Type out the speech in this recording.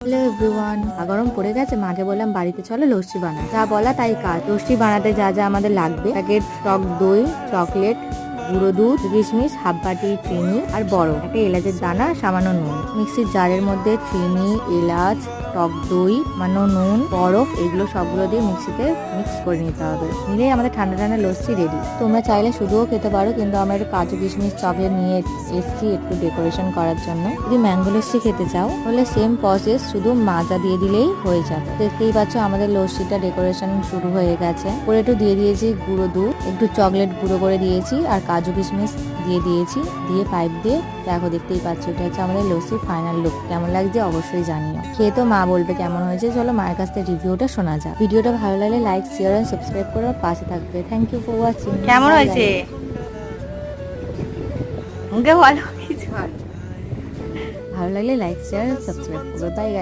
Hello everyone গরম পড়ে গেছে, মাকে বললাম বাড়িতে চলো লস্যি বানা যা বলা তাই কাজ। লস্যি বানাতে যা যা আমাদের লাগবে। প্যাকেট, টক দই, চকলেট গুঁড়ো দুধ, কিশমিশ, হাফ বাটি চিনি আর বরফ। একটা এলাচের দানা, সামান্য নুন। মিক্সির জারের মধ্যে চিনি, এলাচ, টক দই মানে নুন, বরফ, এগুলো সবগুলো দিয়ে মিক্সিতে মিক্স করে নিতে হবে। নিলেই আমাদের ঠান্ডা ঠান্ডা লস্যি রেডি তোমরা চাইলে শুধুও খেতে পারো, কিন্তু আমরা একটু কাজু, কিশমিশ, চকলেট নিয়ে এসেছি একটু ডেকোরেশন করার জন্য। যদি ম্যাঙ্গো লস্যি খেতে চাও, তাহলে সেম প্রসেস শুধু মাজা দিয়ে দিলেই হয়ে যাবে। দেখতেই পাচ্ছ আমাদের লস্যিটা ডেকোরেশন শুরু হয়ে গেছে। পরে একটু দিয়ে দিয়েছি গুঁড়ো দুধ, একটু চকলেট গুঁড়ো করে দিয়েছি, আর কাজু কিশমিশ দিয়ে দিয়েছি দিয়ে পাইপ দিয়ে। দেখো দেখতেই পাচ্ছ এটা হচ্ছে আমাদের লস্যির ফাইনাল লুক কেমন লাগছে অবশ্যই জানিও। খেয়ে তো মা বলবে কেমন হয়েছে চলো মায়ের কাছ থেকে রিভিউটা শোনা যাক। ভিডিওটা ভালো লাগলে লাইক শেয়ার এন্ড সাবস্ক্রাইব করে পাশে থাকবে। থ্যাংক ইউ ফর ওয়াচিং কেমন হয়েছে? মুখে ভালো ভালো লাগলে লাইক শেয়ার সাবস্ক্রাইব করবে বাই